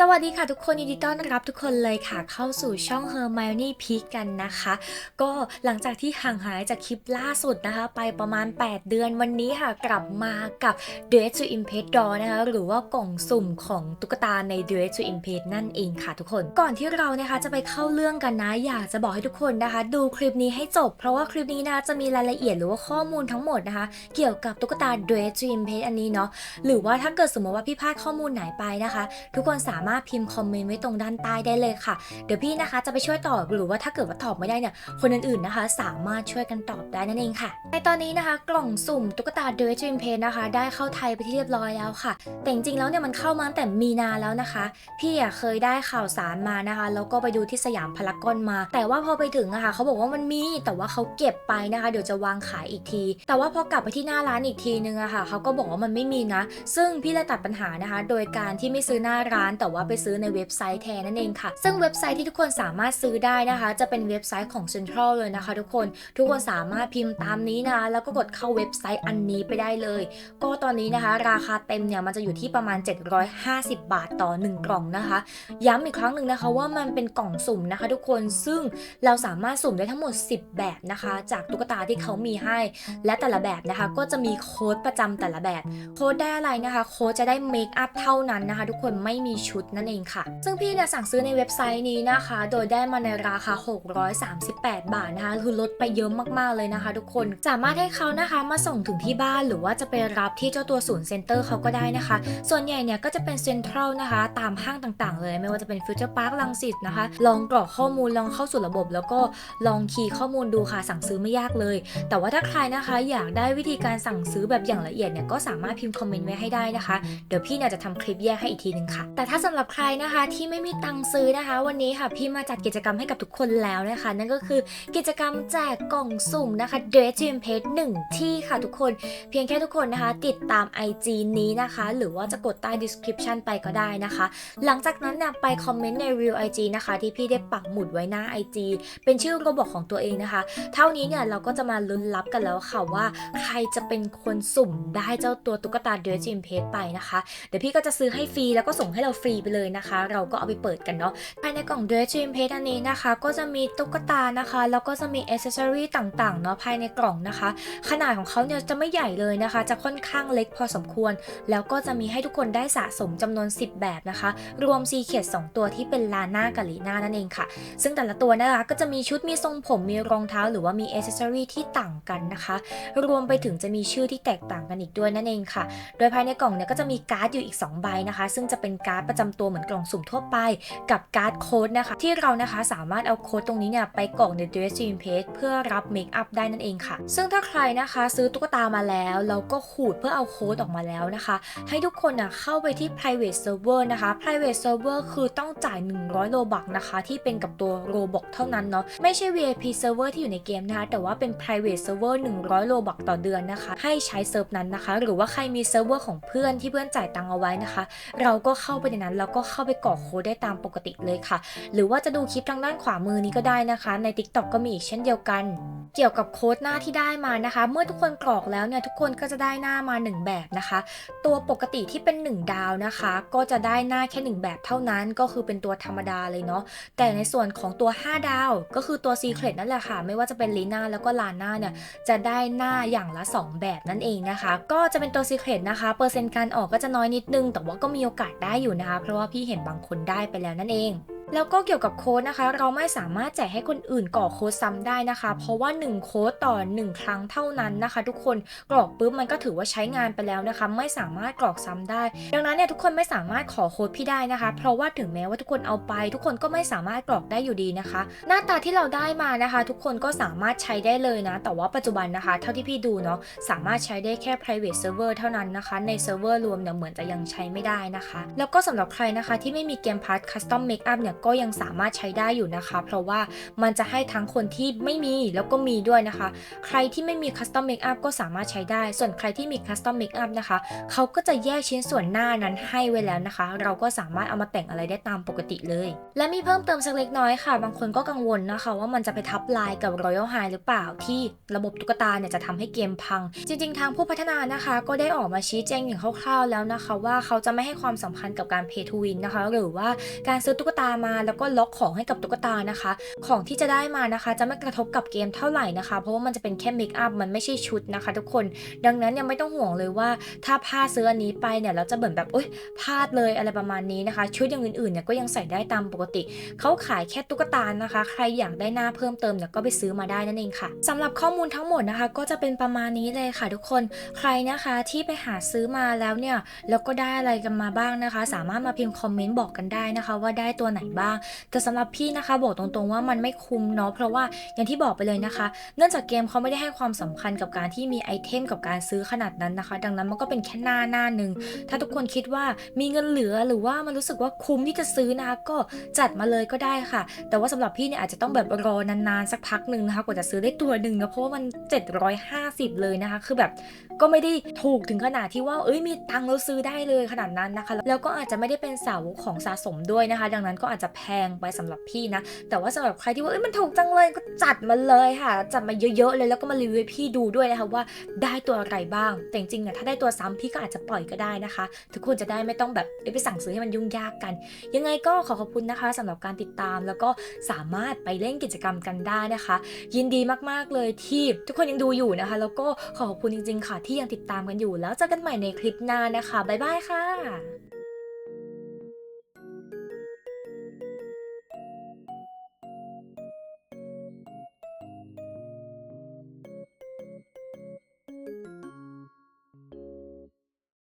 สวัสดีค่ะทุกคนยินดีต้อนรับทุกคนเลยค่ะ เข้าสู่ช่อง Hermione Peak กันนะคะ ก็หลังจากที่ห่างหายจากคลิปล่าสุดนะคะ ไปประมาณ 8 เดือนวันนี้ค่ะ กลับมากับ Dress to Impress Doll นะคะหรือว่ากล่องสุ่มของตุ๊กตาใน Dress to Impress นั่นเองค่ะทุกคน ก่อนที่เรานะคะจะไปเข้าเรื่องกันนะ อยากจะบอกให้ทุกคนนะคะ ดูคลิปนี้ให้จบ เพราะว่าคลิปนี้นะจะมีรายละเอียดหรือว่าข้อมูลทั้งหมดนะคะ เกี่ยวกับตุ๊กตา Dress to Impress อันนี้เนาะหรือว่าถ้าเกิดสมมติว่าพี่พลาดข้อมูลไหนไปนะคะ ทุกคนสามารถพิมพ์คอมเมนต์ไว้ตรงด้านใต้ได้เลยค่ะ เดี๋ยวพี่นะคะจะไปช่วยตอบหรือว่าถ้าเกิดว่าตอบไม่ได้เนี่ยคนอื่นๆนะคะ สามารถช่วยกันตอบได้นั่นเองค่ะ ในตอนนี้นะคะ กล่องสุ่มตุ๊กตา d r e s Dream p a n นะคะ ได้เข้าไทยไปที่เรียบร้อยแล้วค่ะ แต่จริงๆแล้วเนี่ยมันเข้ามาตั้งแต่มีนาแล้วนะคะ พี่อะเคยได้ข่าวสารมานะคะแล้วก็ไปดูที่สยามพารากอนมา แต่ว่าพอไปถึงอะค่ะเขาบอกว่ามันมีแต่ว่าเขาเก็บไปนะคะ เดี๋ยวจะวางขายอีกที แต่ว่าพอกลับไปที่หน้าร้านอีกทีนึงอะค่ะเขาก็บอกว่ามันไม่มีนะ ซึ่งพี่เลยตัดปัญหานะคะ โดยการที่ไม่ซื้อหน้าร้านแต่ว่าไปซื้อในเว็บไซต์แทนนั่นเองค่ะ ซึ่งเว็บไซต์ที่ทุกคนสามารถซื้อได้นะคะ จะเป็นเว็บไซต์ของ Central เลยนะคะ ทุกคนทุกคนสามารถพิมพ์ตามนี้นะคะแล้วก็กดเข้าเว็บไซต์อันนี้ไปได้เลย ก็ตอนนี้นะคะ ราคาเต็มเนี่ยมันจะอยู่ที่ประมาณ 750 บาทต่อ 1 กล่องนะคะ ย้ำอีกครั้งหนึ่งนะคะว่ามันเป็นกล่องสุ่มนะคะ ทุกคนซึ่งเราสามารถสุ่มได้ทั้งหมด 10 แบบนะคะ จากตุ๊กตาที่เขามีให้ และแต่ละแบบนะคะ ก็จะมีโค้ดประจำแต่ละแบบ โค้ดได้อะไรนะคะ โค้ดจะได้เมคอัพเท่านั้นนะคะ ทุกคนไม่มีชุดนั่นเองค่ะ ซึ่งพี่เนี่ยสั่งซื้อในเว็บไซต์นี้นะคะ โดยได้มาในราคา 638 บาทนะคะคือลดไปเยอะมากๆเลยนะคะ ทุกคนสามารถให้เขานะคะมาส่งถึงที่บ้านหรือว่าจะไปรับที่เจ้าตัวศูนย์เซ็นเตอร์เขาก็ได้นะคะ ส่วนใหญ่เนี่ยก็จะเป็นเซ็นทรัลนะคะ ตามห้างต่างๆ เลย ไม่ว่าจะเป็นฟิวเจอร์พาร์คลังสิตนะคะ ลองกรอกข้อมูลลองเข้าสู่ระบบ แล้วก็ลองคีย์ข้อมูลดูค่ะสั่งซื้อไม่ยากเลย แต่ว่าถ้าใครนะคะอยากได้วิธีการสั่งซื้อแบบอย่างละเอียดเนี่ยก็สามารถพิมพ์คอมเมนต์ไว้ให้ได้นะคะ เดี๋ยวพี่เนี่ยจะทำคลิปแยกให้อีกทีนึงค่ะแต่ถ้าสำหรับหรับใครนะคะที่ไม่มีตังค์ซื้อนะคะ วันนี้ค่ะพี่มาจัดกิจกรรมให้กับทุกคนแล้วนะคะ นั่นก็คือกิจกรรมแจกกล่องสุ่มนะคะ Dress to Impress หนึ่งที่ค่ะทุกคนเพียงแค่ทุกคนนะคะ ติดตาม IG นี้นะคะ หรือว่าจะกดใต้ description ไปก็ได้นะคะ หลังจากนั้นเนี่ยไปคอมเมนต์ใน Real IG นะคะ ที่พี่ได้ปักหมุดไว้หน้า IG เป็นชื่อระบบของตัวเองนะคะ เท่านี้เนี่ยเราก็จะมาลุ้นรับกันแล้วค่ะว่า ใครจะเป็นคนสุ่มได้เจ้าตัวตุ๊กตา Dress to Impress ไปนะคะ เดี๋ยวพี่ก็จะซื้อให้ฟรีแล้วก็ส่งให้เราฟรีไปเลยนะคะ เราก็เอาไปเปิดกันเนาะภายในกล่อง Dress to Impress อันนี้นะคะ ก็จะมีตุ๊กตานะคะ แล้วก็จะมีอ c เซ s o r y ต่างๆเนาะภายในกล่องนะคะ ขนาดของเขาเนี่ยจะไม่ใหญ่เลยนะคะ จะค่อนข้างเล็กพอสมควร แล้วก็จะมีให้ทุกคนได้สะสมจำนวน 10 แบบนะคะ รวมซีเคด2ตัวที่เป็นลาน่ากับลีน่านั่นเองค่ะ ซึ่งแต่ละตัวนะคะก็จะมีชุดมีทรงผมมีรองเท้าหรือว่ามีอ c เซ s o r y ที่ต่างกันนะคะ รวมไปถึงจะมีชื่อที่แตกต่างกันอีกด้วยนั่นเองค่ะ โดยภายในกล่องเนี่ยก็จะมีการ์ดอยู่อีก 2 ใบนะคะ ซึ่งจะเป็นการ์ดประจำตัวเหมือนกล่องสุ่มทั่วไปกับการ์ดโค้ดนะคะ ที่เรานะคะสามารถเอาโค้ดตรงนี้เนี่ยไปกรอกใน Dress to Impress เพื่อรับเมคอัพได้นั่นเองค่ะ ซึ่งถ้าใครนะคะซื้อตุ๊กตามาแล้วแล้วก็ขูดเพื่อเอาโค้ดออกมาแล้วนะคะ ให้ทุกคนนะเข้าไปที่ private server นะคะ private server คือต้องจ่าย 100 โลบักนะคะ ที่เป็นกับตัว Roblox เท่านั้นเนาะไม่ใช่ VIP server ที่อยู่ในเกมนะคะ แต่ว่าเป็น private server 100 โลบักต่อเดือนนะคะ ให้ใช้เซิร์ฟนั้นนะคะ หรือว่าใครมีเซิร์ฟเวอร์ของเพื่อนที่เพื่อนจ่ายตังค์เอาไว้นะคะ เราก็เข้าไปในนั้นแล้วก็เข้าไปกรอกโค้ดได้ตามปกติเลยค่ะ หรือว่าจะดูคลิปทางด้านขวามือนี้ก็ได้นะคะ ใน TikTok ก็มีอีกเช่นเดียวกัน เกี่ยวกับโค้ดหน้าที่ได้มานะคะ เมื่อทุกคนกรอกแล้วเนี่ยทุกคนก็จะได้หน้ามา 1 แบบนะคะ ตัวปกติที่เป็น 1 ดาวนะคะ ก็จะได้หน้าแค่ 1 แบบเท่านั้นก็คือเป็นตัวธรรมดาเลยเนาะแต่ในส่วนของตัว 5 ดาว ก็คือตัว Secret นั่นแหละค่ะ ไม่ว่าจะเป็นลีน่าแล้วก็ลาน่าเนี่ยจะได้หน้าอย่างละ 2 แบบนั่นเองนะคะ ก็จะเป็นตัว Secret นะคะเปอร์เซ็นต์การออกก็จะน้อยนิดนึง แต่ว่าก็มีโอกาสได้อยู่นะคะเพราะว่าพี่เห็นบางคนได้ไปแล้วนั่นเอง แล้วก็เกี่ยวกับโค้ดนะคะ เราไม่สามารถแจกให้คนอื่นกรอกโค้ดซ้ำได้นะคะ เพราะว่า 1 โค้ดต่อ 1 ครั้งเท่านั้นนะคะ ทุกคนกรอกปุ๊บมันก็ถือว่าใช้งานไปแล้วนะคะ ไม่สามารถกรอกซ้ำได้ ดังนั้นเนี่ยทุกคนไม่สามารถขอโค้ดพี่ได้นะคะ เพราะว่าถึงแม้ว่าทุกคนเอาไป ทุกคนก็ไม่สามารถกรอกได้อยู่ดีนะคะ หน้าตาที่เราได้มานะคะ ทุกคนก็สามารถใช้ได้เลยนะ แต่ว่าปัจจุบันนะคะ เท่าที่พี่ดูเนาะสามารถใช้ได้แค่ private server เท่านั้นนะคะ ในเซิร์ฟเวอร์รวมเนี่ยเหมือนจะยังใช้ไม่ได้นะคะ แล้วก็สำหรับใครนะคะที่ไม่มีเกมพาร์ท custom makeup เนี่ยก็ยังสามารถใช้ได้อยู่นะคะ เพราะว่ามันจะให้ทั้งคนที่ไม่มีแล้วก็มีด้วยนะคะ ใครที่ไม่มีคัสตอมเมคอัพก็สามารถใช้ได้ ส่วนใครที่มีคัสตอมเมคอัพนะคะเขาก็จะแยกชิ้นส่วนหน้านั้นให้ไว้แล้วนะคะ เราก็สามารถเอามาแต่งอะไรได้ตามปกติเลย และมีเพิ่มเติมสักเล็กน้อยค่ะ บางคนก็กังวลนะคะ ว่ามันจะไปทับลายกับ Royal High หรือเปล่าที่ระบบตุ๊กตาเนี่ยจะทำให้เกมพัง จริง ๆ ทางผู้พัฒนานะคะ ก็ได้ออกมาชี้แจงอย่างคร่าวๆแล้วนะคะ ว่าเขาจะไม่ให้ความสำคัญกับการ Pay to Win นะคะ หรือว่าการซื้อตุ๊กตามาแล้วก็ล็อกของให้กับตุ๊กตานะคะ ของที่จะได้มานะคะ จะไม่กระทบกับเกมเท่าไหร่นะคะ เพราะว่ามันจะเป็นแค่เมคอัพมันไม่ใช่ชุดนะคะ ทุกคนดังนั้นยังไม่ต้องห่วงเลยว่า ถ้าพลาซื้ออันนี้ไปเนี่ยเราจะเหมือนแบบโอ๊ยพลาดเลยอะไรประมาณนี้นะคะ ชุดอย่างอื่นๆเนี่ยก็ยังใส่ได้ตามปกติเขาขายแค่ตุ๊กตานะคะ ใครอยากได้หน้าเพิ่มเติมเนี่ยก็ไปซื้อมาได้นั่นเองค่ะสำหรับข้อมูลทั้งหมดนะคะ ก็จะเป็นประมาณนี้เลยค่ะ ทุกคนใครนะคะที่ไปหาซื้อมาแล้วเนี่ยแล้วก็ได้อะไรกันมาบ้างนะคะ สามารถมาพิมพ์คอมเมนต์บอกกันได้นะคะ ว่าได้ตัวไหนบ้าง แต่สำหรับพี่นะคะ บอกตรงๆว่ามันไม่คุ้มเนาะเพราะว่าอย่างที่บอกไปเลยนะคะ เนื่องจากเกมเขาไม่ได้ให้ความสำคัญกับการที่มีไอเทมกับการซื้อขนาดนั้นนะคะ ดังนั้นมันก็เป็นแค่หน้าหน้าหนึ่งถ้าทุกคนคิดว่ามีเงินเหลือหรือว่ามันรู้สึกว่าคุ้มที่จะซื้อนะคะก็จัดมาเลยก็ได้ค่ะ แต่ว่าสำหรับพี่เนี่ยอาจจะต้องแบบรอนานๆสักพักหนึ่งนะคะกว่าจะซื้อได้ตัวหนึ่งนะเพราะว่ามัน 750 เลยนะคะ คือแบบก็ไม่ได้ถูกถึงขนาดที่ว่าเอ้ยมีตังค์แล้วซื้อได้เลยขนาดนั้นนะคะ แล้วก็อาจจะไม่ได้เป็นสาวของสะสมด้วยนะคะ ดังนั้นก็อาจจะแพงไปสำหรับพี่นะ แต่ว่าสำหรับใครที่ว่าเอ้ยมันถูกจังเลยก็จัดมาเลยค่ะ จัดมาเยอะๆเลยแล้วก็มารีวิวพี่ดูด้วยนะคะว่าได้ตัวอะไรบ้าง แต่จริงๆเนี่ยถ้าได้ตัวซ้ำพี่ก็อาจจะปล่อยก็ได้นะคะ ทุกคนจะได้ไม่ต้องแบบไปสั่งซื้อให้มันยุ่งยากกัน ยังไงก็ขอขอบคุณนะคะสำหรับการติดตามแล้วก็สามารถไปเล่นกิจกรรมกันได้นะคะ ยินดีมากๆเลยที่ทุกคนยังดูอยู่นะคะ แล้วก็ขอขอบคุณจริง ๆ ค่ะที่ยังติดตามกันอยู่ แล้วเจอกันใหม่ในคลิปหน้านะคะบ๊ายบายค่ะ